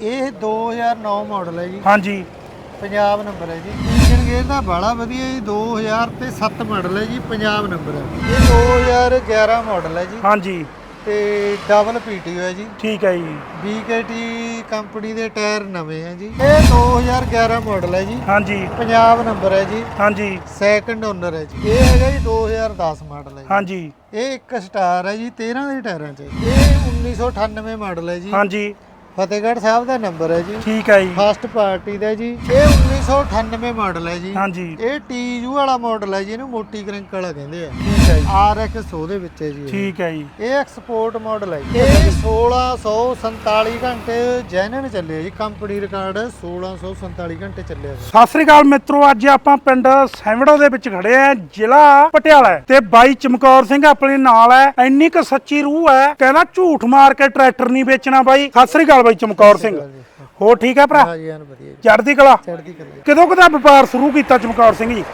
ਇਹ 2009 ਮਾਡਲ ਹੈ ਜੀ ਹਾਂਜੀ ਪੰਜਾਬ ਨੰਬਰ ਹੈ ਜੀ ਇੰਜਨ ਗੇਅਰ ਦਾ ਬੜਾ ਵਧੀਆ ਜੀ 2000 ਤੇ 7 ਮਾਡਲ ਹੈ ਜੀ ਪੰਜਾਬ ਨੰਬਰ ਹੈ ਇਹ 2011 ਮਾਡਲ ਹੈ ਜੀ ਹਾਂਜੀ ਤੇ ਡਬਲ ਪੀਟੀਓ ਹੈ ਜੀ ਠੀਕ ਹੈ ਜੀ BKT ਕੰਪਨੀ ਦੇ ਟਾਇਰ ਨਵੇਂ ਹੈ ਜੀ ਇਹ 2011 ਮਾਡਲ ਹੈ ਜੀ ਹਾਂਜੀ ਪੰਜਾਬ ਨੰਬਰ ਹੈ ਜੀ ਹਾਂਜੀ ਸੈਕੰਡ ਓਨਰ ਹੈ ਜੀ ਇਹ ਹੈਗਾ ਜੀ 2010 ਮਾਡਲ ਹੈ ਜੀ ਹਾਂਜੀ ਇਹ ਇੱਕ ਸਟਾਰ ਹੈ ਜੀ 13 ਦੇ ਟਾਇਰਾਂ 'ਚ ਇਹ 1998 ਮਾਡਲ ਹੈ ਜੀ ਹਾਂਜੀ ਫਤਿਹਗੜ੍ਹ ਸਾਹਿਬ ਦਾ ਨੰਬਰ ਹੈ ਜੀ। ਠੀਕ ਹੈ ਜੀ। ਫਸਟ ਪਾਰਟੀ ਦਾ ਜੀ। ਇਹ 1998 ਮਾਡਲ ਹੈ ਜੀ। ਹਾਂਜੀ। ਇਹ TU ਵਾਲਾ ਮਾਡਲ ਹੈ ਜੀ ਇਹਨੂੰ ਮੋਟੀ ਕ੍ਰੈਂਕ ਵਾਲਾ ਕਹਿੰਦੇ ਆ। ਠੀਕ ਹੈ ਜੀ। RX ਉਹਦੇ ਵਿੱਚ ਹੈ ਜੀ। ਠੀਕ ਹੈ ਜੀ। ਇਹ ਐਕਸਪੋਰਟ ਮਾਡਲ ਹੈ ਜੀ। ਇਹ 1647 ਘੰਟੇ ਜੈਨਨ ਚੱਲਿਆ ਜੀ। ਕੰਪਨੀ ਰਿਕਾਰਡ 1647 ਘੰਟੇ ਚੱਲਿਆ ਜੀ। ਸਤਿ ਸ੍ਰੀ ਅਕਾਲ ਮਿੱਤਰੋ ਅੱਜ ਆਪਾਂ ਪਿੰਡ ਸੈਵੜੋ ਦੇ ਵਿੱਚ ਖੜੇ ਆ ਜ਼ਿਲ੍ਹਾ ਪਟਿਆਲਾ। ਤੇ ਬਾਈ ਚਮਕੌਰ ਸਿੰਘ ਆਪਣੇ ਨਾਲ ਹੈ। ਇੰਨੀ ਕੁ ਸੱਚੀ ਰੂਹ ਹੈ ਕਹਿੰਦਾ ਝੂਠ ਮਾਰ ਕੇ ਟਰੈਕਟਰ ਨਹੀਂ ਵੇਚਣਾ ਬਾਈ। ਸਤਿ ਸ੍ਰੀ ਅਕਾਲ ਬਾਈ ਚਮਕੌਰ ਸਿੰਘ। ਹੋਰ ਠੀਕ ਹੈ ਭਰਾ? ਹਾਂ ਜੀ ਹਾਂ ਵਧੀਆ ਜੀ। ਚੜ੍ਹਦੀ ਕਲਾ? ਚੜ੍ਹਦੀ ਕਲਾ ਕਦੋਂ ਕਦਾ ਵਪਾਰ ਸ਼ੁਰੂ ਕੀਤਾ ਚਮਕੌਰ ਸਿੰਘ ਜੀ?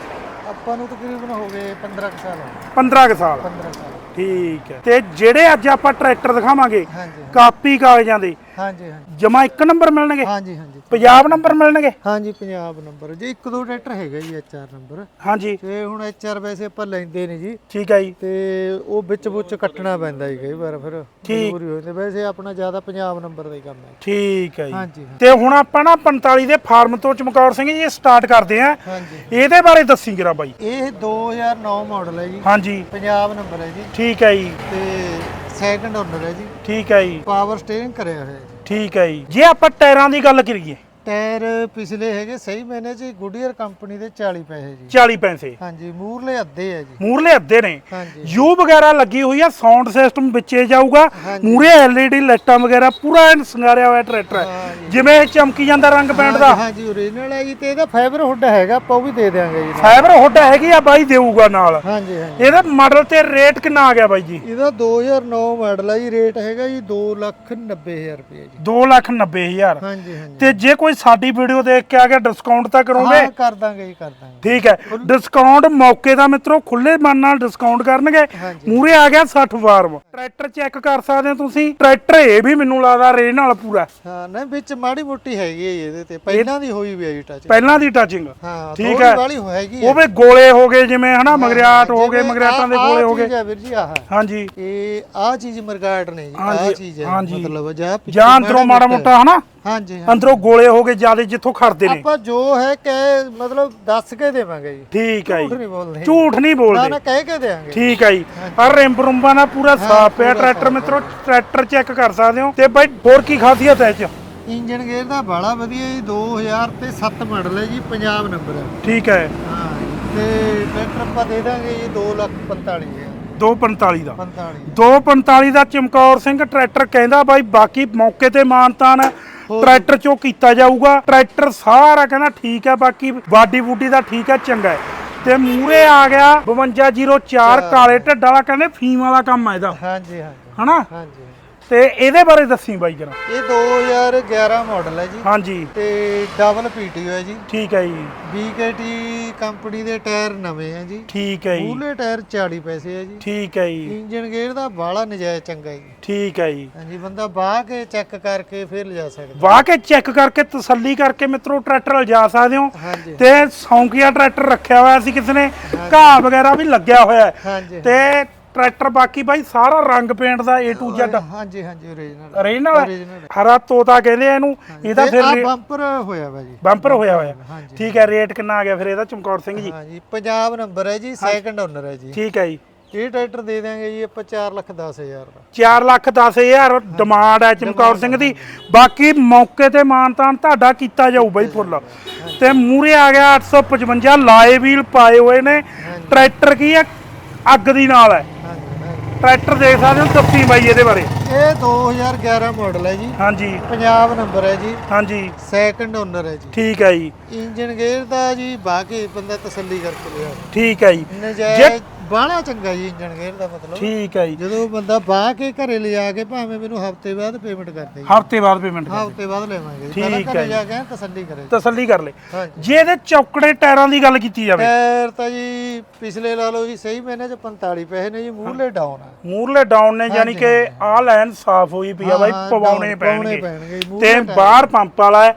ਆਪਾਂ ਨੂੰ ਤਕਰੀਬਨ ਹੋ ਗਏ 15 ਕੁ ਸਾਲ ਹੋ ਗਏ। 15 ਕੁ ਸਾਲ। 15 ਸਾਲ। ਠੀਕ ਹੈ। ਤੇ ਜਿਹੜੇ ਅੱਜ ਆਪਾਂ ਟਰੈਕਟਰ ਦਿਖਾਵਾਂਗੇ ਹਾਂਜੀ। ਕਾਪੀ ਕਾਗਜ਼ਾਂ ਦੇ ਹਾਂਜੀ ਹਾਂਜੀ। ਜਮਾ ਇੱਕ ਨੰਬਰ ਮਿਲਣਗੇ? ਹਾਂਜੀ ਹਾਂਜੀ। ਪੰਜਾਬ ਨੰਬਰ ਮਿਲਣਗੇ? ਹਾਂਜੀ ਪੰਜਾਬ ਨੰਬਰ। ਜੀ ਇੱਕ ਦੋ ਟਰੈਕਟਰ ਹੈਗਾ ਜੀ ਐਚਆਰ ਨੰਬਰ। ਹਾਂਜੀ। ਤੇ ਹੁਣ ਐਚਆਰ ਵੈਸੇ ਆਪਾਂ ਲੈਂਦੇ ਨਹੀਂ ਜੀ। ਠੀਕ ਹੈ ਜੀ। ਤੇ ਉਹ ਵਿੱਚ ਵਿੱਚ ਕੱਟਣਾ ਪੈਂਦਾ ਜੀ ਕਈ ਵਾਰ ਫਿਰ। ਮਜਬੂਰੀ ਹੋ ਜਾਂਦੀ ਵੈਸੇ ਆਪਣਾ ਜ਼ਿਆਦਾ ਪੰਜਾਬ ਨੰਬਰ ਦਾ ਹੀ ਕੰਮ ਹੈ। ਠੀਕ ਹੈ ਜੀ। ਹਾਂਜੀ ਤੇ ਹੁਣ ਆਪਾਂ ਨਾ 45 ਦੇ ਫਾਰਮ ਤੋਂ ਚਮਕੌਰ ਸਿੰਘ ਜੀ ਸਟਾਰਟ ਕਰਦੇ ਆਂ। ਹਾਂਜੀ। ਇਹਦੇ ਬਾਰੇ ਦੱਸੀ ਜਰਾ ਬਾਈ। ਇਹ 2009 ਮਾਡਲ ਹੈ ਜੀ। ਹਾਂਜੀ। ਪੰਜਾਬ ਨੰਬਰ ਹੈ ਜੀ। ਠੀਕ ਹੈ ਜੀ। ਤੇ ਸੈਕੰਡ ਓਨਰ ਹੈ ਜੀ। ਠੀਕ ਹੈ ਜੀ। ਪਾਵਰ ਸਟੀਅਰਿੰਗ ਕਰਿਆ ਹੋਇਆ ਹੈ। ਠੀਕ ਹੈ ਜੀ। ਜੇ ਆਪਾਂ ਟਾਇਰਾਂ ਦੀ ਗੱਲ ਕਰੀਏ ਟਾਇਰ ਪਿਛਲੇ ਹੈਗੇ ਸਹੀ ਮੈਨੇ ਜੀ ਗੁੱਡੀਅਰ ਕੰਪਨੀ ਦੇ 40 ਪੈਸੇ ਜੀ। 40 ਪੈਸੇ। ਹਾਂਜੀ ਮੂਰਲੇ ਅੱਧੇ ਹੈ ਜੀ। ਮੂਰਲੇ ਅੱਧੇ ਨੇ। ਹਾਂਜੀ। ਯੂ ਵਗੈਰਾ ਲੱਗੀ ਹੋਈ ਆ ਸਾਊਂਡ ਸਿਸਟਮ ਵਿੱਚੇ ਜਾਊਗਾ। ਮੂਰੇ ਐਲਈਡੀ ਲਾਈਟਾਂ ਵਗੈਰਾ ਪੂਰਾ ਐਨ ਸਿੰਗਾਰਿਆ ਹੋਇਆ ਟਰੈਕਟਰ ਹੈ। ਜਿਵੇਂ ਇਹ ਚਮਕੀ ਜਾਂਦਾ ਰੰਗ ਪੈਂਟ ਦਾ। ਹਾਂਜੀ ਓਰੀਜਨਲ ਹੈ ਜੀ ਤੇ ਇਹਦਾ ਫਾਈਬਰ ਹੁੱਡ ਹੈਗਾ ਆਪਾਂ ਉਹ ਵੀ ਦੇ ਦਿਆਂਗੇ ਜੀ। ਫਾਈਬਰ ਹੁੱਡ ਹੈਗੀ ਆ ਬਾਈ ਦੇਊਗਾ ਨਾਲ। ਹਾਂਜੀ ਹਾਂਜੀ। ਇਹਦਾ ਮਾਡਲ ਤੇ ਰੇਟ ਕਿੰਨਾ ਆ ਗਿਆ ਬਾਈ ਜੀ? ਇਹਦਾ 2009 ਮਾਡਲ ਹੈ ਜੀ ਰੇਟ ਹੈਗਾ ਜੀ 290000 ਰੁਪਏ ਜੀ। 290000 ਹਾਂਜੀ ਹਾਂਜੀ। ਤੇ ਜੇ ਕੋਈ ਸਾਡੀ ਵੀਡੀਓ ਦੇਖ ਕੇ ਆ ਗਿਆ ਡਿਸਕਾਊਂਟ ਤਾਂ ਕਰੋਗੇ? ਹਾਂ ਕਰ ਦਾਂਗੇ ਜੀ ਕਰ ਦਾਂਗੇ। ਠੀਕ ਹੈ। ਡਿਸਕਾਊਂਟ ਮੌਕੇ ਦਾ ਮਿੱਤਰੋ ਖੁੱਲੇ ਮਨ ਨਾਲ ਡਿਸਕਾਊਂਟ ਕਰਨਗੇ। ਹਾਂਜੀ। ਮੂਰੇ ਆ ਗਿਆ 60 ਫਾਰਮ ਟਰੈਕਟਰ ਚੈੱਕ ਕਰ ਸਕਦੇ ਹੋ ਤੁਸੀਂ। ਟਰੈਕਟਰ ਇਹ ਵੀ ਮੈਨੂੰ ਲੱਗਦਾ ਰੇ ਨਾਲ ਪੂਰਾ ਹਾਂ। ਨਹੀਂ ਵਿੱਚ ਮਾੜੀ ਮੋਟੀ ਹੈਗੀ ਹੈ ਜੀ ਇਹਦੇ ਤੇ। ਪਹਿਲਾਂ ਦੀ ਹੋਈ ਵੀ ਹੈ ਜੀ ਟੱਚ ਪਹਿਲਾਂ ਦੀ ਟੱਚਿੰਗ ਹਾਂ ਠੀਕ ਹੈ। ਵਾਲੀ ਹੈਗੀ ਉਹ ਵੀ ਗੋਲੇ ਹੋ ਗਏ ਜਿਵੇਂ ਹਨਾ ਮਗਰਿਆਟ ਹੋ ਗਏ ਮਗਰਿਆਟਾਂ ਦੇ ਗੋਲੇ ਹੋ ਗਏ। ਚੀਜ਼ ਹੈ ਵੀਰ ਜੀ ਆਹ। ਹਾਂਜੀ। ਇਹ ਆ ਚੀਜ਼ ਮਰਗਾਟ ਨੇ ਜੀ ਆ ਹਾਂਜੀ, ਚੀਜ਼ ਹੈ। ਹਾਂਜੀ। ਮਤਲਬ ਜਾਂ ਪਿੱਛੇ ਜਾਂ ਅੰਦਰੋਂ ਮਾੜਾ ਮੋਟਾ ਹਨਾ? ਹਾਂਜੀ ਹਾਂ ਅੰਦਰੋਂ ਗੋਲੇ ਹੋ ਗਏ ਜਿਆਦੇ ਜਿੱਥੋਂ ਖੜਦੇ ਨੇ। ਆਪਾਂ ਜੋ ਹੈ ਕਿ ਮਤਲਬ ਦੱਸ ਕੇ ਦੇਵਾਂਗੇ ਜੀ। ਠੀਕ ਹੈ ਝੂਠ ਜੀ ਨਹੀਂ ਬੋਲਦੇ। ਝੂਠ ਨਹੀਂ ਨਾ ਬੋਲਦੇ। ਨਾ ਕਹਿ ਕੇ ਦੇਵਾਂਗੇ। ਠੀਕ ਹੈ ਜੀ। ਔਰ ਰਿੰਬ ਰੁੰਬਾਂ ਨਾਲ ਪੂਰਾ ਸਾਫ਼ ਪਿਆ। ਟਰੈਕਟਰ ਮਿੱਤਰੋ ਟਰੈਕਟਰ ਚੈੱਕ ਕਰ ਸਕਦੇ ਹੋ। ਤੇ ਬਾਈ ਹੋਰ ਕੀ ਖਾਸੀਅਤ ਹੈ ਇਹ ਚ? ਇੰਜਨ ਗੇਅਰ ਦਾ ਬੜਾ ਵਧੀਆ ਜੀ। 2000 ਤੇ 7 ਮਾਡਲ ਹੈ ਜੀ ਪੰਜਾਬ ਨੰਬਰ ਹੈ। ਠੀਕ ਹੈ। ਹਾਂ ਤੇ ਟਰੈਕਟਰ ਆਪਾਂ ਦੇ ਦਾਂਗੇ ਜੀ 245000 245 ਦਾ। 45 245 ਦਾ ਚਮਕੌਰ ਸਿੰਘ ਟਰੈਕਟਰ ਕਹਿੰਦਾ ਬਾਈ ਬਾਕੀ ਮੌਕੇ ਤੇ ਮਾਨਤਾਨ ਹੈ। ਟਰੈਕਟਰ ਚੋਂ ਕੀਤਾ ਜਾਊਗਾ। ਟਰੈਕਟਰ ਸਾਰਾ ਕਹਿੰਦਾ ਠੀਕ ਹੈ ਬਾਕੀ ਬਾਡੀ ਬੂਡੀ ਦਾ ਠੀਕ ਹੈ ਚੰਗਾ ਹੈ। ਤੇ ਮੂਰੇ ਆ ਗਿਆ 5204 ਕਾਲੇ ਢੱਡ ਵਾਲਾ ਕਹਿੰਦੇ ਫੀਮ ਵਾਲਾ ਕੰਮ ਹੈ ਇਹਦਾ। ਹਾਂਜੀ ਹਾਂਜੀ। ਹਨਾ? ਹਾਂਜੀ। ਤੇ ਇਹਦੇ ਬਾਰੇ ਦੱਸੀ ਬਾਈ ਜਰਾ। ਇਹ 2011 ਮਾਡਲ ਹੈ ਜੀ। ਹਾਂਜੀ। ਤੇ ਡਬਲ ਪੀਟੀਓ ਹੈ ਜੀ। ਠੀਕ ਹੈ ਜੀ। BKT ਕੰਪਨੀ ਦੇ ਟਾਇਰ ਨਵੇਂ ਹੈ ਜੀ। ਠੀਕ ਹੈ ਜੀ। ਪੂਲੇ ਟਾਇਰ 40 ਪੈਸੇ ਹੈ ਜੀ। ਠੀਕ ਹੈ ਜੀ। ਇੰਜਨ ਗੇਅਰ ਦਾ ਬਾਲਾ ਨਜਾਇਜ਼ ਚੰਗਾ ਹੈ ਜੀ। ਠੀਕ ਹੈ ਜੀ। ਹਾਂਜੀ ਬੰਦਾ ਬਾਹ ਕੇ ਚੈੱਕ ਕਰਕੇ ਫਿਰ ਲਿਜਾ ਸਕਦਾ। ਵਾਹ ਕੇ ਚੈੱਕ ਕਰਕੇ ਤਸੱਲੀ ਕਰਕੇ ਮਿੱਤਰੋ ਟਰੈਕਟਰ ਲਿਜਾ ਸਕਦੇ ਹੋ। ਤੇ ਸੌਂਕੀਆ ਟਰੈਕਟਰ ਰੱਖਿਆ ਹੋਇਆ ਸੀ ਕਿਸੇ ਨੇ। ਘਾਹ ਵਗੈਰਾ ਵੀ ਲੱਗਿਆ ਹੋਇਆ ਹੈ। ਹਾਂਜੀ। ਤੇ ਟਰੈਕਟਰ ਬਾਕੀ ਬਾਈ ਸਾਰਾ ਰੰਗ ਪੇਂਟ ਦਾ A to Z ਹਾਂਜੀ ਹਾਂਜੀ ਓਰੀਜਨਲ ਓਰੀਜਨਲ ਹਰਾ ਤੋਤਾ ਕਹਿੰਦੇ ਆ ਇਹਨੂੰ। ਇਹਦਾ ਆ ਫਿਰ ਬੰਪਰ ਹੋਇਆ ਵਾ ਜੀ। ਬੰਪਰ ਹੋਇਆ ਹੋਇਆ। ਹਾਂਜੀ ਠੀਕ ਹੈ ਰੇਟ ਕਿੰਨਾ ਆ ਗਿਆ ਫਿਰ ਇਹਦਾ? ਚਮਕੌਰ ਸਿੰਘ ਜੀ। ਹਾਂਜੀ ਪੰਜਾਬ ਨੰਬਰ ਹੈ ਜੀ ਸੈਕੰਡ ਓਨਰ ਹੈ ਜੀ। ਠੀਕ ਹੈ ਜੀ। ਇਹ ਟਰੈਕਟਰ ਦੇ ਦਿਆਂਗੇ ਜੀ ਆਪਾਂ 4 ਲੱਖ 10 ਹਜ਼ਾਰ ਦਾ। 4 ਲੱਖ 10 ਹਜ਼ਾਰ ਡਿਮਾਂਡ ਹੈ ਚਮਕੌਰ ਸਿੰਘ ਦੀ। ਬਾਕੀ ਮੌਕੇ ਤੇ ਮਾਨਤਾਨ ਤੁਹਾਡਾ ਕੀਤਾ ਜਾਊ ਬਾਈ ਫੁੱਲ। ਤੇ ਮੂਰੇ ਆ ਗਿਆ 855 ਲਾਏ ਵੀਲ ਪਾਏ ਹੋਏ ਨੇ। ਟਰੈਕਟਰ ਕੀ ਹੈ? ਅੱਗ ਦੀ ਨਾਲ ਹੈ। ਟਰੈਕਟਰ ਦੇਖ ਸਕਦੇ ਹੋ ਦੱਸੀ ਬਾਈ ਇਹਦੇ ਬਾਰੇ। ਇਹ 2011 ਮਾਡਲ ਹੈ ਜੀ। ਹਾਂਜੀ। ਪੰਜਾਬ ਨੰਬਰ ਹੈ ਜੀ। ਹਾਂਜੀ। ਸੈਕੰਡ ਓਨਰ ਹੈ ਜੀ। ਠੀਕ ਹੈ ਜੀ। ਇੰਜਨ ਗੇਅਰ ਦਾ ਜੀ ਬਾਕੀ ਬੰਦਾ ਤਸੱਲੀ ਕਰਕੇ ਲਿਆ। ਠੀਕ ਹੈ ਜੀ। ਨਜਾਇਜ਼ ਬਾਹਲਾ ਚੰਗਾ ਜੀ ਇੰਜਨ ਗੇਅਰ ਦਾ ਮਤਲਬ। ਠੀਕ ਹੈ ਜੀ। ਜਦੋਂ ਬੰਦਾ ਬਾਹ ਕੇ ਘਰੇ ਲਿਜਾ ਕੇ ਭਾਵੇਂ ਮੈਨੂੰ ਹਫ਼ਤੇ ਬਾਅਦ ਪੇਮੈਂਟ ਕਰਦੇ ਜੀ। ਹਫ਼ਤੇ ਬਾਅਦ ਪੇਮੈਂਟ ਹਫ਼ਤੇ ਬਾਅਦ ਲੈਵਾਂਗੇ ਜੀ। ਠੀਕ ਪਹਿਲਾਂ ਹੈ ਘਰੇ ਜੀ। ਕੇ ਤਸੱਲੀ ਕਰੇ ਤਸੱਲੀ ਕਰ ਲੈ। ਜੇ ਇਹਦੇ ਚੌਕੜੇ ਟਾਇਰਾਂ ਦੀ ਗੱਲ ਕੀਤੀ ਜਾਵੇ। ਟਾਇਰ ਤਾਂ ਜੀ ਪਿਛਲੇ ਲਾ ਲਓ ਜੀ ਸਹੀ ਮਹੀਨੇ ਚ 45 ਪੈਸੇ ਨੇ ਜੀ ਮੂਹਰਲੇ ਡਾਊਨ ਆ। ਮੂਰਲੇ ਡਾਊਨ ਨੇ ਯਾਨੀ ਕਿ ਆਹ ਲਾਈਨ ਸਾਫ਼ ਹੋਈ ਪਈ ਆ ਬਾਈ ਪਵਾਉਣੇ ਪੈਣਗੇ। ਤੇ ਮੂਹਰਲੇ। ਬਾਹਰ ਪੰਪ ਵਾਲਾ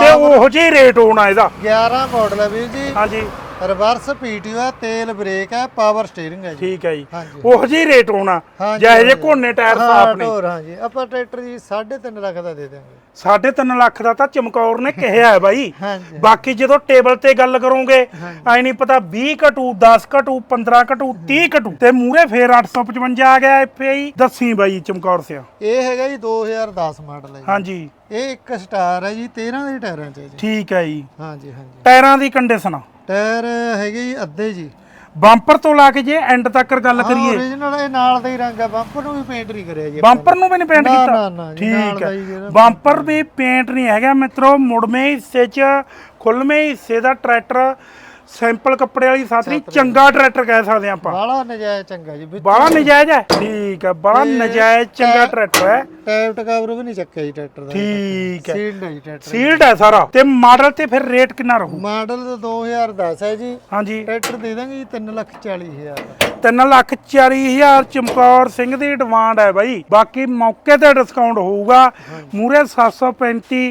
ਤੇ ਉਹੋ ਜਿਹਾ ਰੇਟ ਹੋਣਾ ਇਹਦਾ। 11 ਮਾਡਲ ਹੈ ਵੀਰ ਜੀ। ਹਾਂਜੀ। ਰਿਵਰਸ ਪੀਟੀਓ ਆ ਤੇਲ ਬ੍ਰੇਕ ਹੈ ਪਾਵਰ ਸਟੀਅਰਿੰਗ ਹੈ ਜੀ। ਠੀਕ ਹੈ ਜੀ। ਹਾਂਜੀ। ਉਹੋ ਹੀ ਰੇਟ ਹੋਣਾ ਹਾਂਜੀ, ਜਿਹੇ ਜੇ ਹਾਂਜੀ। ਕੋਨੇ ਟਾਇਰ ਹਾਂ, ਸਾਫ਼ ਨੇ। ਢੋਰ, ਹਾਂਜੀ। ਆਪਾਂ ਟਰੈਕਟਰ ਜੀ 3.5 ਲੱਖ ਦਾ ਦੇ ਦਾਂਗੇ 3.5 ਲੱਖ ਦਾ ਤਾਂ ਚਮਕੌਰ ਨੇ ਕਿਹਾ ਹੈ ਬਾਈ। ਹਾਂਜੀ। ਬਾਕੀ ਜਦੋਂ ਟੇਬਲ ਤੇ ਗੱਲ ਕਰੋਗੇ ਐ ਨਹੀਂ ਪਤਾ 20 ਘਟੂ 10 ਘਟੂ 15 ਘਟੂ 30 ਘਟੂ। ਤੇ ਮੂਰੇ ਫੇਰ 855 ਆ ਗਿਆ ਐਫਆਈ ਦੱਸੀ ਬਾਈ ਚਮਕੌਰ ਸਿਆ। ਇਹ ਹੈਗਾ ਜੀ 2010 ਮਾਡਲ ਹੈ ਜੀ। ਹਾਂਜੀ। ਇਹ ਇੱਕ ਸਟਾਰ ਹੈ ਜੀ 13 ਦੇ ਟਾਇਰਾਂ 'ਚ ਹੈ ਜੀ। ਠੀਕ ਹੈ ਜੀ। ਹਾਂਜੀ ਹਾਂਜੀ। ਟਾਇਰਾਂ ਦੀ ਕੰਡੀਸ਼ਨ ਟਾਇਰ ਹੈਗੇ ਜੀ ਅੱਧੇ ਜੀ। ਬੰਪਰ ਤੋਂ ਲਾ ਕੇ ਜੇ ਐਂਡ ਤੱਕ ਗੱਲ ਕਰੀਏ। origignal ਇਹ ਨਾਲ ਦਾ ਹੀ ਰੰਗ ਆ ਬੰਪਰ ਨੂੰ ਵੀ ਪੇਂਟ ਨਹੀਂ ਕਰਿਆ ਜੀ ਆਪਾਂ ਬੰਪਰ ਨੂੰ ਵੀ ਨਹੀਂ ਪੇਂਟ ਨਾ, ਕੀਤਾ? ਨਾ, ਨਾ ਜੀ, ਨਾਲ ਠੀਕ ਦਾ ਹੈ ਹੀ ਜਿਹੜਾ ਬੰਪਰ ਵੀ ਪੇਂਟ ਨਹੀਂ ਹੈਗਾ ਮਿੱਤਰੋ। ਮੁੜਵੇਂ ਹਿੱਸੇ 'ਚ ਖੁੱਲਵੇਂ ਹਿੱਸੇ ਦਾ ਟਰੈਕਟਰ ਸੈਂਪਲ ਕੱਪੜੇ ਵਾਲੀ ਸਾਥਰੀ ਚੰਗਾ ਟਰੈਕਟਰ ਕਹਿ ਸਕਦੇ ਆਪਾਂ। ਬਾਲਾ ਨਜਾਇਜ਼ ਚੰਗਾ ਜੀ ਬੜਾ ਨਜਾਇਜ਼ ਹੈ। ਠੀਕ ਹੈ ਬੜਾ ਨਜਾਇਜ਼ ਚੰਗਾ ਟਰੈਕਟਰ ਹੈ। ਟਾਇਰ ਟਕਾਵਰ ਵੀ ਨਹੀਂ ਚੱਕਿਆ ਜੀ ਟਰੈਕਟਰ ਦਾ। ਠੀਕ ਹੈ। ਸੀਲਡ ਹੈ ਜੀ ਟਰੈਕਟਰ ਸੀਲਡ ਹੈ ਸਾਰਾ। ਤੇ ਮਾਡਲ ਤੇ ਫਿਰ ਰੇਟ ਕਿੰਨਾ ਰਹੂ? ਮਾਡਲ 2010 ਹੈ ਜੀ। ਹਾਂਜੀ। ਟਰੈਕਟਰ ਦੇ ਦਾਂਗੇ ਜੀ 3 ਲੱਖ 40 ਹਜ਼ਾਰ। ਦਾ 3 ਲੱਖ 40 ਹਜ਼ਾਰ ਚਮਕੌਰ ਸਿੰਘ ਦੀ ਡਿਮਾਂਡ ਹੈ ਬਾਈ। ਬਾਕੀ ਮੌਕੇ ਤੇ ਡਿਸਕਾਊਂਟ ਹੋਊਗਾ। ਮੂਰੇ 735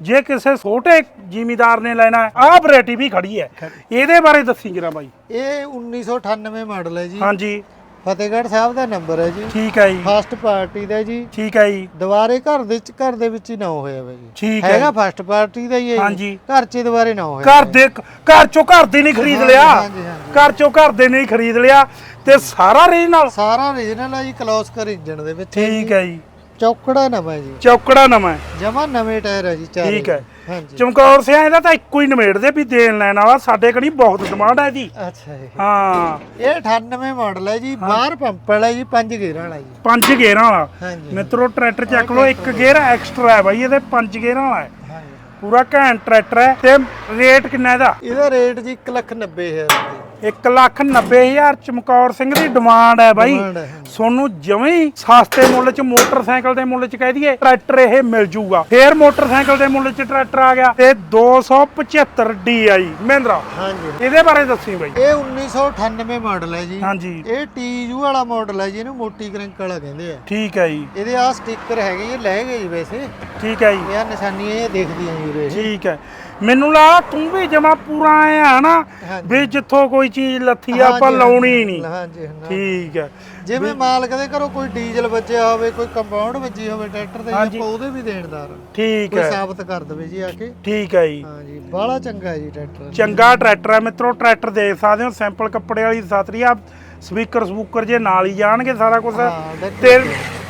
ਜੇ ਕਿਸੇ ਛੋਟੇ ਜ਼ਿਮੀਦਾਰ ਨੇ ਲੈਣਾ ਹੈ ਆਹ ਵੈਰਾਈਟੀ ਵੀ ਖੜੀ ਹੈ। ਇਹਦੇ ਬਾਰੇ ਦੱਸੀ ਜਰਾ ਬਾਈ। ਇਹ 1998 ਮਾਡਲ ਹੈ ਜੀ। ਹਾਂਜੀ। ਫਤਿਹਗੜ੍ਹ ਸਾਹਿਬ ਦਾ ਨੰਬਰ ਹੈ ਜੀ। ਠੀਕ ਹੈ ਜੀ। ਫਸਟ ਪਾਰਟੀ ਦਾ ਜੀ। ਠੀਕ ਹੈ ਜੀ। ਦੁਬਾਰੇ ਘਰ ਦੇ ਚ ਘਰ ਦੇ ਵਿੱਚ ਹੀ ਨਾ ਹੋਇਆ ਵਾ ਜੀ। ਠੀਕ ਹੈ। ਹੈਗਾ ਫਸਟ ਪਾਰਟੀ ਦਾ ਹੀ ਹੈ। ਹਾਂਜੀ। ਘਰ ਚ ਦੁਬਾਰੇ ਨਾ ਹੋਇਆ ਘਰ ਦੇ ਘਰ ਚੋਂ ਘਰ ਦੇ ਨਹੀਂ ਖਰੀਦ ਲਿਆ। ਹਾਂਜੀ, ਹਾਂਜੀ। ਘਰ ਚੋਂ ਘਰ ਦੇ ਨਹੀਂ ਖਰੀਦ ਲਿਆ। ਤੇ ਸਾਰਾ ਰੀਜਨਲ ਸਾਰਾ ਓਰੀਜਨਲ ਹੈ ਜੀ ਕਲੋਸਕਰ ਇੰਜਨ ਦੇ ਵਿੱਚ ਠੀਕ ਹੈ ਜੀ। ਚੌਕੜਾ ਨਵਾਂ ਹੈ ਜੀ। ਚੌਕੜਾ ਨਵਾਂ ਹੈ। ਜਮਾ ਨਵੇਂ ਟਾਇਰ ਹੈ ਜੀ ਚਾਰੇ। ਠੀਕ ਹੈ। ਹਾਂਜੀ। ਚਮਕੌਰ ਸਿਆ ਇਹਦਾ ਤਾਂ ਇੱਕੋ ਹੀ ਨਿਮੇੜਦੇ ਵੀ ਦੇਣ ਲੈਣ ਵਾਲਾ ਸਾਡੇ ਕੋਲ ਬਹੁਤ ਡਿਮਾਂਡ ਹੈ ਇਹਦੀ ਅੱਛਾ ਜੀ। ਹਾਂ। ਇਹ 98 ਮਾਡਲ ਹੈ ਜੀ ਬਾਹਰ ਪੰਪਲ ਹੈ ਜੀ 5 ਗੇਅਰ ਵਾਲਾ ਜੀ। ਪੰਜ ਗੇਅਰਾਂ ਵਾਲਾ। ਹਾਂਜੀ। ਮਿੱਤਰੋ ਟਰੈਕਟਰ ਚੱਕ ਲਓ ਇੱਕ ਗੇਅਰ ਐਕਸਟਰਾ ਹੈ ਬਾਈ ਇਹਦੇ ਪੰਜ ਗੇਅਰਾਂ ਵਾਲਾ ਹੈ। ਹਾਂਜੀ। ਪੂਰਾ ਘੈਂਟ ਟਰੈਕਟਰ ਹੈ ਤੇ ਰੇਟ ਕਿੰਨਾ ਇਹਦਾ? ਇਹਦਾ ਰੇਟ ਜੀ 1 ਲੱਖ 90 ਹਜ਼ਾਰ 1 ਲੱਖ 90 ਹਜ਼ਾਰ ਚਮਕੌਰ ਸਿੰਘ ਦੀ ਡਿਮਾਂਡ ਹੈ ਬਾਈ। Demand ਹੈ, ਹਾਂਜੀ। ਸੋਨੂੰ ਜਵੇਂ ਹੀ ਸਸਤੇ ਮੁੱਲ 'ਚ ਮੋਟਰਸਾਈਕਲ ਦੇ ਮੁੱਲ 'ਚ ਕਹਿ ਦਈਏ ਟਰੈਕਟਰ ਇਹ ਮਿਲ ਜੂਗਾ। ਫੇਰ ਮੋਟਰਸਾਈਕਲ ਦੇ ਮੁੱਲ 'ਚ ਟਰੈਕਟਰ ਆ ਗਿਆ ਤੇ 275 DI ਮਹਿੰਦਰਾ ਹਾਂਜੀ। ਇਹਦੇ ਬਾਰੇ ਦੱਸੀ ਬਾਈ। ਇਹ 1998 ਮਾਡਲ ਹੈ ਜੀ। ਹਾਂਜੀ। ਇਹ ਟੀਯੂ ਵਾਲਾ ਮਾਡਲ ਹੈ ਜੀ ਇਹਨੂੰ ਮੋਟੀ ਕ੍ਰੈਂਕ ਵਾਲਾ ਕਹਿੰਦੇ ਆ। ਠੀਕ ਹੈ ਜੀ। ਇਹਦੇ ਆ ਸਟicker ਹੈਗੇ ਇਹ ਲੈ ਗਏ ਜੀ ਵੈਸੇ। ਠੀਕ ਹੈ ਜੀ। ਇਹ ਆ ਨਿਸ਼ਾਨੀਆਂ ਇਹ ਦੇਖਦੀਆਂ ਜੀ ਉਰੇ। ਇਹ। ਠੀਕ ਹੈ। ਮੈਨੂੰ ਲਾ ਤੂੰ ਵੀ ਜਮਾ ਪੂਰਾ ਆਇਆ ਨਾ ਹਾਂਜੀ। ਵੀ ਜਿੱਥੋਂ ਕੋਈ ਚੀਜ਼ ਲੱਥੀ ਆ ਆਪਾਂ ਹਾਂਜੀ, ਲਾਉਣੀ ਨਹੀਂ ਹਾਂਜੀ ਹਾਂ। ਠੀਕ ਹੈ ਜਿਵੇਂ ਮਾਲਕ ਦੇ ਘਰੋਂ ਕੋਈ ਡੀਜ਼ਲ ਵੱਜਿਆ ਹੋਵੇ ਕੋਈ ਕੰਪਾਊਂਡ ਵੱਜੀ ਹੋਵੇ ਟਰੈਕਟਰ ਦੇ ਹਾਂਜੀ। ਆਪਾਂ ਉਹਦੇ ਵੀ ਦੇਣਦਾਰ ਹਾਂ। ਠੀਕ ਕੋਈ ਹੈ ਸਾਬਤ ਕਰ ਦਵੇ ਜੀ ਆ ਕੇ ਠੀਕ ਹੈ ਜੀ ਹਾਂਜੀ ਬਾਹਲਾ ਚੰਗਾ ਹੈ ਜੀ ਟਰੈਕਟਰ ਚੰਗਾ ਟਰੈਕਟਰ ਹੈ ਮਿੱਤਰੋ ਟਰੈਕਟਰ ਦੇਖ ਸਕਦੇ ਹੋ ਸੈਂਪਲ ਕੱਪੜੇ ਵਾਲੀ ਸਾਤਰੀ ਆ ਸਪੀਕਰ ਸਪੂਕਰ ਜੇ ਨਾਲ ਹੀ ਜਾਣਗੇ ਸਾਰਾ ਕੁਝ ਹਾਂ, ਤੇ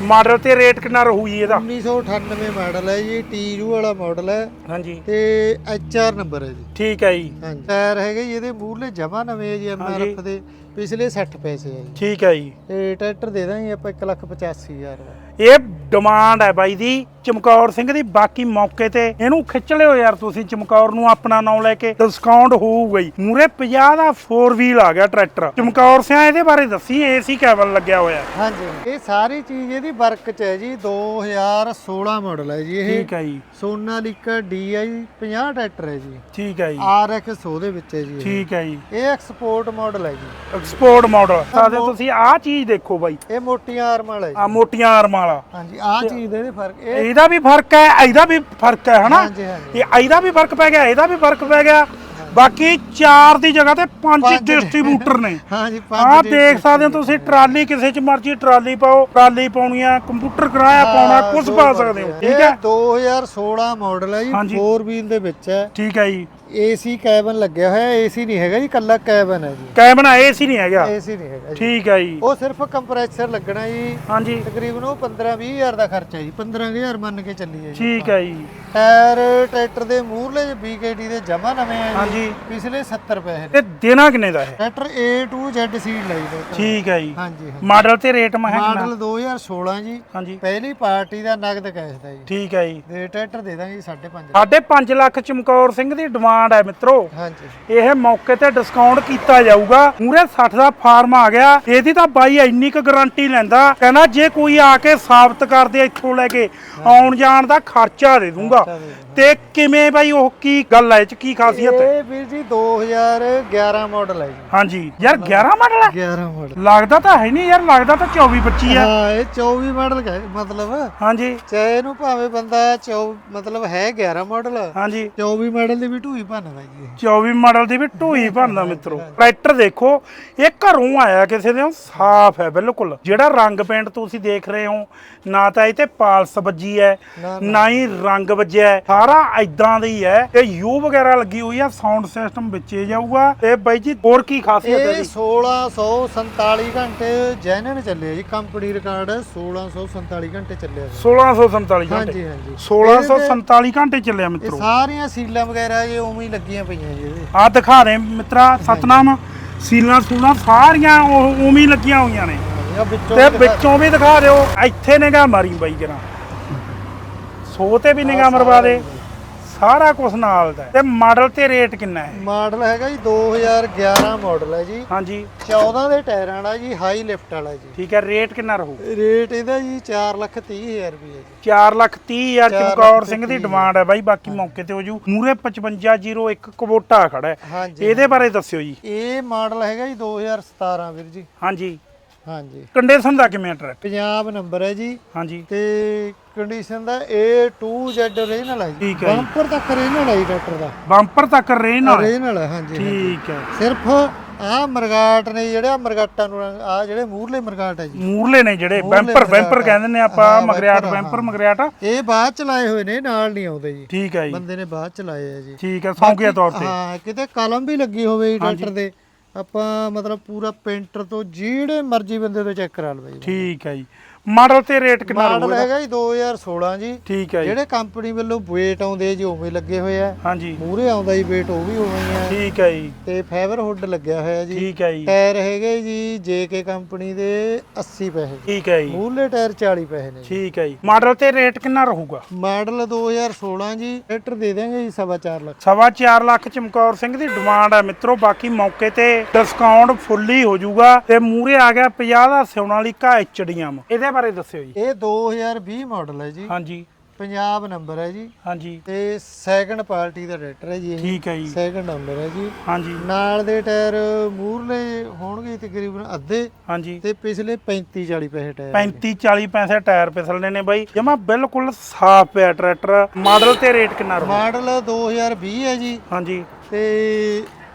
ਮਾਡਲ ਤੇ ਰੇਟ ਕਿੰਨਾ ਰਹੂ ਜੀ ਇਹਦਾ 1998 ਮਾਡਲ ਹੈ ਜੀ ਟੀਯੂ ਵਾਲਾ ਮਾਡਲ ਹੈ। ਹਾਂਜੀ। ਤੇ ਐਚਆਰ ਨੰਬਰ ਹੈ ਜੀ। ਠੀਕ ਹੈ ਜੀ। ਹਾਂਜੀ। ਟਾਇਰ ਹੈਗੇ ਜੀ ਇਹਦੇ ਮੂਹਰਲੇ ਜਮਾ ਨਵੇਂ ਹੈ ਜੀ ਐਮਆਰਐਫ ਦੇ ਪਿਛਲੇ 60 ਪੈਸੇ ਹੈ ਜੀ। ਠੀਕ ਹੈ ਜੀ। ਤੇ ਟਰੈਕਟਰ ਦੇ ਦਾਂਗੇ ਆਪਾਂ 185000 ਦਾ। ਇਹ ਡਿਮਾਂਡ ਹੈ ਬਾਈ ਦੀ ਚਮਕੌਰ ਸਿੰਘ ਦੀ। ਬਾਕੀ ਮੌਕੇ ਤੇ ਇਹਨੂੰ ਖਿੱਚ ਲਿਓ ਯਾਰ ਤੁਸੀਂ ਚਮਕੌਰ ਨੂੰ ਆਪਣਾ ਨਾਮ ਲੈ ਕੇ। ਡਿਸਕਾਊਂਟ ਹੋਊਗਾ ਹੀ ਮੂਰੇ 50 ਦਾ 4 ਵੀਲ ਆ ਗਿਆ ਟਰੈਕਟਰ ਚਮਕੌਰ ਸਿਆ ਇਹਦੇ ਬਾਰੇ ਦੱਸੀ ਏਸੀ ਕੈਬਨ ਲੱਗਿਆ ਹੋਇਆ। ਹਾਂਜੀ। ਇਹ ਸਾਰੀ ਚੀਜ਼ ਇਹਦੀ ਵਰਕ ਚ ਹੈ ਜੀ। 2016 ਮਾਡਲ ਹੈ ਜੀ ਇਹ। ਠੀਕ ਹੈ ਜੀ। ਸੋਨਾਲੀਕਾ DI 50 ਟਰੈਕਟਰ ਹੈ ਜੀ। ਠੀਕ ਹੈ ਜੀ। RX ਉਹਦੇ ਵਿੱਚ ਹੈ ਜੀ। ਠੀਕ ਹੈ ਜੀ। ਇਹ ਐਕਸਪੋਰਟ ਮਾਡਲ ਹੈ ਜੀ। ਐਕਸਪੋਰਟ ਮਾਡਲ ਸਾਡੇ ਤੁਸੀਂ ਆਹ ਚੀਜ਼ ਦੇਖੋ ਬਾਈ। ਇਹ ਮੋਟੀਆਂ ਆਰਮ ਵਾਲਾ ਹੈ ਆ ਮੋਟੀਆਂ ਆਰਮਾਂ ਵਾਲਾ। ਹਾਂਜੀ ਆਹ ਚੀਜ਼ ਦੇ ਇਹਦੇ ਫ਼ਰਕ ਇਹ ਇਹਦਾ ਵੀ ਫ਼ਰਕ ਹੈ ਇਹਦਾ ਵੀ ਫ਼ਰਕ ਹੈ ਹਨਾ? ਹਾਂਜੀ ਹਾਂਜੀ। ਇਹ ਇਹਦਾ ਵੀ ਫ਼ਰਕ ਪੈ ਗਿਆ ਇਹਦਾ ਵੀ ਫ਼ਰਕ ਪੈ ਗਿਆ। ਬਾਕੀ ਚਾਰ ਦੀ ਜਗ੍ਹਾ ਤੇ ਪੰਜ ਪੰਜ ਨੇ। ਡਿਸਟ੍ਰੀਬਿਊਟਰ ਨੇ। ਹਾਂਜੀ ਆਹ ਪੰਜ ਦੇਖ ਸਕਦੇ ਹੋ ਤੁਸੀਂ ਟਰਾਲੀ ਕਿਸੇ ਚ ਮਰਜ਼ੀ ਟਰਾਲੀ ਪਾਓ ਟਰਾਲੀ ਪਾਉਣੀ ਆ ਕੰਪਿਊਟਰ ਕਰਾਇਆ ਪਾਉਣਾ ਕੁਝ ਪਾ ਸਕਦੇ ਹੋ। ਠੀਕ ਹੈ? 2016 ਮਾਡਲ ਹੈ ਜੀ ਹਾਂਜੀ। 4 ਵੀਲ ਦੇ ਵਿੱਚ ਹੈ। ਠੀਕ ਹੈ ਜੀ। ਏਸੀ ਕੈਬਨ ਲੱਗਿਆ ਹੋਇਆ ਏਸੀ ਨਹੀਂ ਹੈਗਾ ਜੀ ਕੱਲਾ ਕੈਬਨ ਹੈ ਜੀ। ਕੈਬਨ ਏਸੀ ਨਹੀਂ ਹੈਗਾ? ਏਸੀ ਨਹੀਂ ਹੈਗਾ ਜੀ। ਠੀਕ ਹੈ ਜੀ। ਉਹ ਸਿਰਫ ਕੰਪਰੈਸਰ ਲੱਗਣਾ ਜੀ। ਹਾਂਜੀ। ਤਕਰੀਬਨ ਉਹ 15 20 ਹਜ਼ਾਰ ਦਾ ਖਰਚਾ ਜੀ 15000 ਮੰਨ ਕੇ ਚੱਲੀਏ ਜੀ ਠੀਕ ਹੈ ਜੀ। ਟਾਇਰ ਟਰੈਕਟਰ ਦੇ ਮੂਹਰਲੇ BKT ਦੇ ਜਮਾ ਨਵੇਂ ਆ ਜੀ। ਪਿਛਲੇ 70 ਪੈਸੇ ਤੇ ਦੇਣਾ ਕਿੰਨੇ ਦਾ ਹੈ tractor A to Z seed ਲਈ ਟਰੈਕਟਰ ਠੀਕ ਹੈ ਜੀ। ਹਾਂਜੀ ਮਾਡਲ ਤੇ ਰੇਟ ਮੈਂ ਮਾਡਲ 2016 ਜੀ। ਹਾਂਜੀ। ਪਹਿਲੀ ਪਾਰਟੀ ਦਾ ਨਗਦ ਕੈਸ਼ ਦਾ ਜੀ। ਠੀਕ ਹੈ ਜੀ। ਦੇ ਟਰੈਕਟਰ ਦੇ ਦਾਂਗੇ 5.5 ਸਾਢੇ 5 ਲੱਖ। ਚਮਕੌਰ ਸਿੰਘ ਦੀ ਡਿਮਾਂਡ ਹੈ ਮਿੱਤਰੋ। ਹਾਂਜੀ। ਇਹ ਮੌਕੇ ਤੇ ਡਿਸਕਾਊਂਟ ਕੀਤਾ ਜਾਊਗਾ। ਮੂਰੇ 60 ਦਾ ਫਾਰਮ ਆ ਗਿਆ। ਇਹਦੀ ਤਾਂ ਬਾਈ ਇੰਨੀ ਕੁ ਗਾਰੰਟੀ ਲੈਂਦਾ। ਕਹਿੰਦਾ ਜੇ ਕੋਈ ਆ ਕੇ ਸਾਬਤ ਕਰਦੇ ਇੱਥੋਂ ਲੈ ਕੇ ਆਉਣ ਜਾਣ ਦਾ ਖਰਚਾ ਦੇ ਦੂੰਗਾ। ਖਰਚਾ ਦੇ ਦੂੰਗਾ। ਤੇ ਕਿਵੇਂ ਬਾਈ ਉਹ ਕੀ ਗੱਲ ਹੈ? ਇਹ ਚ ਕੀ ਖਾਸੀਅਤ ਹੈ? ਇਹ ਵੀਰ ਜੀ 2011 ਮਾਡਲ ਹੈ ਜੀ। ਹਾਂਜੀ। ਯਾਰ 11 ਮਾਡਲ ਹੈ? 11 ਮਾਡਲ ਲੱਗਦਾ ਤਾਂ ਹੈ ਨਹੀਂ ਯਾਰ ਲੱਗਦਾ ਤਾਂ 24 25 ਹੈ। ਹਾਂ ਇਹ 24 ਮਾਡਲ ਹੈ ਮਤਲਬ। ਹਾਂਜੀ। ਚਾਹੇ ਇਹਨੂੰ ਭਾਵੇਂ ਬੰਦਾ 24 ਮਤਲਬ ਹੈ 11 ਮਾਡਲ ਹਾਂਜੀ। 24 ਮਾਡਲ ਦੀ ਵੀ ਢੂਈ ਭੰਨਦਾ ਜੀ ਇਹ। 24 ਮਾਡਲ ਦੀ ਵੀ ਢੂਈ ਭਰਦਾ ਮਿੱਤਰੋ। ਟਰੈਕਟਰ ਦੇਖੋ ਇਹ ਘਰੋਂ ਆਇਆ ਕਿਸੇ ਦੇ ਸਾਫ਼ ਹੈ ਬਿਲਕੁਲ। ਜਿਹੜਾ ਰੰਗ ਪੇਂਟ ਤੁਸੀਂ ਦੇਖ ਰਹੇ ਹੋ ਨਾ ਤਾਂ ਇਹ ਤੇ ਪਾਲਸ ਵੱਜੀ ਹੈ ਨਾ, ਨਾ। ਹੀ ਰੰਗ ਵੱਜਿਆ ਹੈ। ਸਾਰਾ ਐਦਾਂ ਦਾ ਹੀ ਹੈ। ਤੇ ਯੂ ਵਗੈਰਾ ਲੱਗੀ ਹੋਈ ਆ ਸਾਊਂਡ ਸਿਸਟਮ ਵਿੱਚੇ ਜਾਊਗਾ। ਤੇ ਬਾਈ ਜੀ ਹੋਰ ਕੀ ਖਾਸੀਅਤ ਹੈ ਇਹ ਜੀ? 1647 ਘੰਟੇ ਜੈਨਨ ਚੱਲਿਆ ਜੀ ਕੰਪਨੀ ਰਿਕਾਰਡ 1647 ਘੰਟੇ ਚੱਲਿਆ ਜੀ। 1647 ਘੰਟੇ। ਹਾਂਜੀ ਹਾਂਜੀ। 1647 ਘੰਟੇ ਚੱਲਿਆ ਇਹ ਮਿੱਤਰੋ ਸਾਰੀਆਂ ਸੀਲਾਂ ਵਗੈਰਾ ਉਵੇਂ ਹੀ ਲੱਗੀਆਂ ਪਈਆਂ ਜੀ ਇਹਦੇ। ਆ ਦਿਖਾ ਦੇ ਮਿੱਤਰਾ ਸਤਨਾਮ ਸੀਲਾਂ ਸੂਲਾਂ ਸਾਰੀਆਂ ਉਹ ਉਵੇਂ ਹੀ ਲੱਗੀਆਂ ਹੋਈਆਂ ਨੇ। ਵਿੱਚੋਂ ਤੇ ਦਿਖਾ- ਵਿੱਚੋਂ ਵੀ ਦਿਖਾ ਦਿਓ ਇੱਥੇ ਨਿਗਾ ਮਾਰੀ ਬਾਈ ਜਰਾ। ਸੋ ਤੇ ਵੀ ਨਿਗਾ ਮਰਵਾ ਦੇ। ਸਾਰਾ ਕੁਝ ਨਾਲ ਦਾ ਹੈ। ਤੇ ਮਾਡਲ ਤੇ ਰੇਟ ਕਿੰਨਾ ਹੈ? ਮਾਡਲ ਹੈਗਾ ਜੀ 2011 ਮਾਡਲ ਹੈ ਜੀ। ਹਾਂਜੀ। 14 ਦੇ ਟਾਇਰਾਂ ਵਾਲਾ ਜੀ ਹਾਈ ਲਿਫਟ ਵਾਲਾ ਜੀ। ਠੀਕ ਹੈ ਰੇਟ ਕਿੰਨਾ ਰਹੂ? ਰੇਟ ਇਹਦਾ ਜੀ 4 ਲੱਖ 30 ਹਜ਼ਾਰ ਰੁਪਏ ਜੀ। 4 ਲੱਖ 30 ਹਜ਼ਾਰ ਚਾਰ ਚਮਕੌਰ ਲੱਖ ਸਿੰਘ ਦੀ ਤੀਹ ਡਿਮਾਂਡ ਹੈ ਬਾਈ ਬਾਕੀ ਮੌਕੇ ਤੇ ਹੋ ਜੂ। ਮੂਰੇ 5501 ਕਬੋਟਾ ਖੜਾ ਹੈ। ਹਾਂਜੀ ਇਹਦੇ ਬਾਰੇ ਦੱਸਿਓ ਜੀ। ਇਹ ਮਾਡਲ ਹੈਗਾ ਜੀ 2017 ਵੀਰ ਜੀ। ਹਾਂਜੀ। ਹਾਂਜੀ। ਕੰਡੀਸ਼ਨ ਦਾ ਕਿਵੇਂ ਟਰੈਕ ਪੰਜਾਬ ਨੰਬਰ ਹੈ ਜੀ। ਹਾਂਜੀ। ਤੇ ਕੰਡੀਸ਼ਨ ਦਾ A Z ਰੀਜਨਲ ਹੈ ਜੀ। ਠੀਕ ਹੈ ਜੀ। ਬੰਪਰ ਤੱਕ ਰੀਜਨਲ ਹੈ ਜੀ ਟਰੈਕਟਰ ਦਾ। ਬੰਪਰ ਤੱਕ ਰੇ ਨਾਲ ਰੀਜਨਲ ਹੈ ਹਾਂਜੀ ਹਾਂਜੀ। ਠੀਕ ਹੈ। ਸਿਰਫ ਆ ਮਰਗਾਟ ਨੇ ਜਿਹੜਾ ਮਰਗਾਟਾਂ ਨੂੰ ਆ ਜਿਹੜੇ ਮੂਰਲੇ ਮਰਗਾਟ ਹੈ ਜੀ। ਮੂਰਲੇ ਨੇ ਜਿਹੜੇ ਮੂਹਰਲੇ ਬੈਂਪਰ ਮਗਰਾਟ ਬੈਂਪਰ ਕਹਿੰਦੇ ਨੇ ਆਪਾਂ ਹਾਂ, ਮਗਰਿਆਟ ਬੈਂਪਰ। ਮਗਰਿਆਟ। ਇਹ ਬਾਅਦ ਚ ਲਾਏ ਹੋਏ ਨੇ ਨਾਲ ਨਹੀਂ ਆਉਂਦੇ ਜੀ। ਠੀਕ ਹੈ ਜੀ। ਬੰਦੇ ਨੇ ਬਾਅਦ ਚ ਲਾਏ ਆ ਜੀ। ਠੀਕ ਹੈ ਸੌਂਕਿਆ ਤੌਰ ਤੇ। ਹਾਂ ਕਿਤੇ ਕਲਮ ਵੀ ਲੱਗੀ ਹੋਵੇ ਜੀ ਟਰੈਕਟਰ ਦੇ। ਆਪਾਂ ਮਤਲਬ ਪੂਰਾ ਪੇਂਟਰ ਤੋਂ ਜਿਹੜੇ ਮਰਜ਼ੀ ਬੰਦੇ ਤੋਂ ਚੈੱਕ ਕਰਾ ਲਵੇ ਜੀ। ਠੀਕ ਹੈ ਜੀ। ਮਾਡਲ ਤੇ ਰੇਟ ਕਿੰਨਾ ਮਾਡਲ ਰਹੂਗਾ ਹੈਗਾ ਜੀ 2016 ਜੀ। ਠੀਕ ਹੈ ਜੀ। ਜਿਹੜੇ ਕੰਪਨੀ ਵੱਲੋਂ weight ਆਉਂਦੇ ਜੀ ਉਵੇਂ ਲੱਗੇ ਹੋਏ ਆ। ਹਾਂਜੀ। ਮੂਰੇ ਆਉਂਦਾ ਜੀ weight ਉਹ ਵੀ ਉਵੇਂ ਆ। ਠੀਕ ਹੈ ਜੀ। ਤੇ ਫਾਈਬਰ ਹੁੱਡ ਲੱਗਿਆ ਹੋਇਆ ਜੀ। ਠੀਕ ਹੈ ਜੀ। ਟਾਇਰ ਹੈਗੇ ਜੀ JK ਕੰਪਨੀ ਦੇ 80 ਪੈਸੇ। ਠੀਕ ਹੈ ਜੀ। ਮੂਰਲੇ ਟਾਇਰ 40 ਪੈਸੇ ਨੇ ਜੀ। ਠੀਕ ਹੈ ਜੀ। ਮਾਡਲ ਤੇ ਰੇਟ ਕਿੰਨਾ ਰਹੂਗਾ? ਮਾਡਲ 2016 ਜੀ। ਟਰੈਕਟਰ ਦੇ ਦੇਵਾਂਗੇ ਜੀ ਸਵਾ ਚਾਰ ਲੱਖ। ਸਵਾ ਚਾਰ ਲੱਖ ਚਮਕੌਰ ਸਿੰਘ ਦੀ ਡਿਮਾਂਡ ਹੈ ਮਿੱਤਰੋ। ਬਾਕੀ ਮੌਕੇ ਤੇ ਡਿਸਕਾਊਂਟ ਫੁੱਲੀ ਹੋ ਜਾਊਗਾ। ਤੇ ਮੂਰੇ ਆ ਗਿਆ 50 ਦਾ ਸੋਨਾਲੀਕਾ ਐਚਡੀਐਮ ਇਹਦੇ ਬਾਰੇ ਦੱਸਿਓ ਜੀ? ਇਹ 2020 ਮਾਡਲ ਹੈ ਜੀ। ਹਾਂਜੀ। ਪੰਜਾਬ ਨੰਬਰ ਹੈ ਜੀ। ਹਾਂਜੀ। ਤੇ ਸੈਕੰਡ ਪਾਰਟੀ ਦਾ ਟਰੈਕਟਰ ਹੈ ਜੀ ਇਹ। ਠੀਕ ਹੈ ਜੀ। ਸੈਕੰਡ ਨੰਬਰ ਹੈ ਜੀ। ਹਾਂਜੀ। ਨਾਲ ਦੇ ਟਾਇਰ ਮੂਰਲੇ ਹੋਣਗੇ ਤਕਰੀਬਨ ਅੱਧੇ। ਹਾਂਜੀ। ਤੇ ਪਿਛਲੇ 35 40 ਪੈਸੇ ਟਾਇਰ 35 40 ਪੈਸੇ ਟਾਇਰ ਫਿਸਲਣੇ ਨੇ ਬਾਈ। ਜਮਾ ਬਿਲਕੁਲ ਸਾਫ਼ ਪਿਆ ਟਰੈਕਟਰ। ਮਾਡਲ ਤੇ ਰੇਟ ਕਿੰਨਾ ਰਹੂ ਮਾਡਲ 2020 ਹੈ ਜੀ। ਹਾਂਜੀ। ਤੇ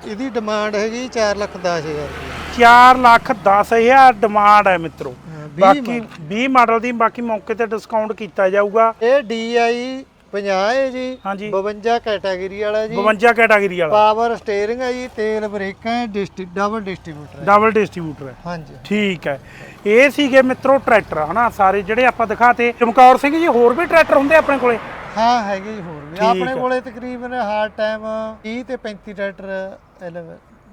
ਇਹਦੀ ਡਿਮਾਂਡ ਹੈਗੀ 4 ਲੱਖ 10 ਹਜ਼ਾਰ ਰੁਪਏ। 4 ਲੱਖ 10000 ਡਿਮਾਂਡ ਹੈ ਮਿੱਤਰੋ। ਬਾਕੀ 20 ਮਾਡਲ ਦੀ ਬਾਕੀ ਮੌਕੇ ਤੇ ਡਿਸਕਾਊਂਟ ਕੀਤਾ ਜਾਊਗਾ। ਇਹ DI 50 ਹੈ ਜੀ ਹਾਂਜੀ। 52 ਕੈਟਾਗਰੀ ਵਾਲਾ ਜੀ। 52 ਕੈਟਾਗਰੀ ਵਾਲਾ। ਪਾਵਰ ਸਟੀਅਰਿੰਗ ਹੈ ਜੀ ਤੇਲ ਬ੍ਰੇਕਾਂ ਹੈ ਡਿਸਟ੍ਰਿ ਡਬਲ ਡਿਸਟ੍ਰੀਬਿਊਟਰ ਹੈ। ਡਬਲ ਡਿਸਟ੍ਰੀਬਿਊਟਰ ਹੈ। ਹਾਂਜੀ। ਠੀਕ ਹੈ। ਇਹ ਸੀਗੇ ਮਿੱਤਰੋ ਟਰੈਕਟਰ ਹਨਾ? ਸਾਰੇ ਜਿਹੜੇ ਆਪਾਂ ਦਿਖਾਤੇ। ਚਮਕੌਰ ਸਿੰਘ ਜੀ ਹੋਰ ਵੀ ਟਰੈਕਟਰ ਹੁੰਦੇ ਆਪਣੇ ਕੋਲੇ? ਹਾਂ ਹੈਗੇ ਜੀ ਹੋਰ ਵੀ। ਠੀਕ ਆਪਣੇ ਹੈ। ਕੋਲੇ ਤਕਰੀਬਨ ਹਾਰ ਟਾਈਮ 30 ਤੇ 35 ਟਰੈਕਟਰ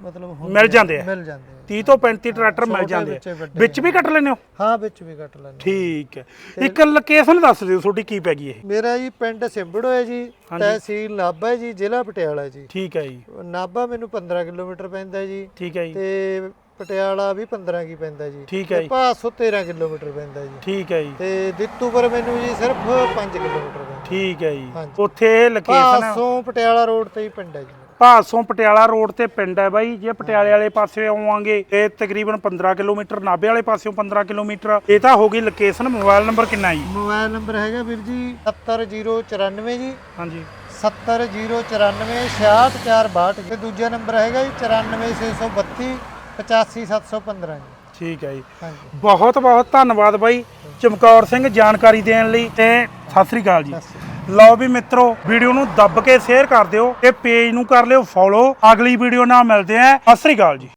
ਮਤਲਬ ਹੁੰਦੇ ਮਿਲ ਜਾਂਦੇ ਆ। ਮਿਲ ਜਾਂਦੇ ਆ। 30 ਤੋਂ 35 ਟਰੈਕਟਰ ਮਿਲ ਛੋਟੇ ਜਾਂਦੇ ਆ। ਵੱਡੇ ਵਿੱਚ ਵੀ ਕੱਟ ਲੈਨੇ ਹੋ? ਹਾਂ ਵਿੱਚ ਵੀ ਕੱਟ ਲੈਂਦੇ ਠੀਕ ਹੈ। ਇੱਕ ਲੋਕੇਸ਼ਨ ਦੱਸ ਦਿਓ ਤੁਹਾਡੀ ਕੀ ਪੈ ਗਈ ਇਹ। ਮੇਰਾ ਜੀ ਪਿੰਡ ਸਿੰਬੜੋ ਹੈ ਜੀ ਤਹਿਸੀਲ ਨਾਭਾ ਹੈ ਜੀ ਜ਼ਿਲ੍ਹਾ ਪਟਿਆਲਾ ਜੀ। ਠੀਕ ਹੈ ਜੀ। ਨਾਭਾ ਮੈਨੂੰ 15 ਕਿਲੋਮੀਟਰ ਪੈਂਦਾ ਜੀ। ਠੀਕ ਹੈ ਜੀ। ਤੇ ਪਟਿਆਲਾ ਵੀ 15 ਕੀ ਪੈਂਦਾ ਜੀ। ਠੀਕ ਹੈ ਜੀ। ਭਾਸੋ 13 ਕਿਲੋਮੀਟਰ ਪੈਂਦਾ ਜੀ। ਠੀਕ ਹੈ ਜੀ। ਤੇ ਦਿੱਤੂਪੁਰ ਮੈਨੂੰ ਜੀ ਸਿਰਫ 5 ਕਿਲੋਮੀਟਰ ਪੈਂਦਾ। ਠੀਕ ਹੈ ਜੀ। ਹਾਂਜੀ। ਉੱਥੇ ਲੋਕੇਸ਼ਨ ਭਾਸੋਂ ਪਟਿਆਲਾ ਰੋਡ ਤੇ ਹੀ ਪਿੰਡ ਹੈ ਜੀ। ਭਾਸੋਂ ਪਟਿਆਲਾ ਰੋਡ ਤੇ ਪਿੰਡ ਹੈ ਬਾਈ। ਜੇ ਪਟਿਆਲੇ ਵਾਲੇ ਪਾਸੇ ਆਵਾਂਗੇ ਇਹ ਤਕਰੀਬਨ 15 ਕਿਲੋਮੀਟਰ ਨਾਭੇ ਵਾਲੇ ਪਾਸਿਓਂ 15 ਕਿਲੋਮੀਟਰ। ਇਹ ਤਾਂ ਹੋ ਗਈ ਲੋਕੇਸ਼ਨ ਮੋਬਾਈਲ ਨੰਬਰ ਕਿੰਨਾ ਜੀ? ਮੋਬਾਈਲ ਨੰਬਰ ਹੈਗਾ ਵੀਰ ਜੀ 70094 ਜੀ। ਹਾਂਜੀ। 70094 66462 ਤੇ ਦੂਜਾ ਨੰਬਰ ਹੈਗਾ ਜੀ 94632 85715 ਜੀ। ਠੀਕ ਹੈ ਜੀ। ਬਹੁਤ ਬਹੁਤ ਧੰਨਵਾਦ ਬਾਈ। ਚਮਕੌਰ ਸਿੰਘ ਜਾਣਕਾਰੀ ਦੇਣ ਲਈ ਤੇ ਸਤਿ ਸ੍ਰੀ ਅਕਾਲ ਜੀ। ਲਓ ਵੀ ਮਿੱਤਰੋ, ਵੀਡੀਓ ਨੂੰ ਦੱਬ ਕੇ ਸ਼ੇਅਰ ਕਰ ਦਿਓ ਤੇ ਪੇਜ ਨੂੰ ਕਰ ਲਿਓ ਫੋਲੋ ਅਗਲੀ ਵੀਡੀਓ ਨਾਲ ਮਿਲਦੇ ਆਂ ਸਤਿ ਸ੍ਰੀ ਅਕਾਲ ਜੀ।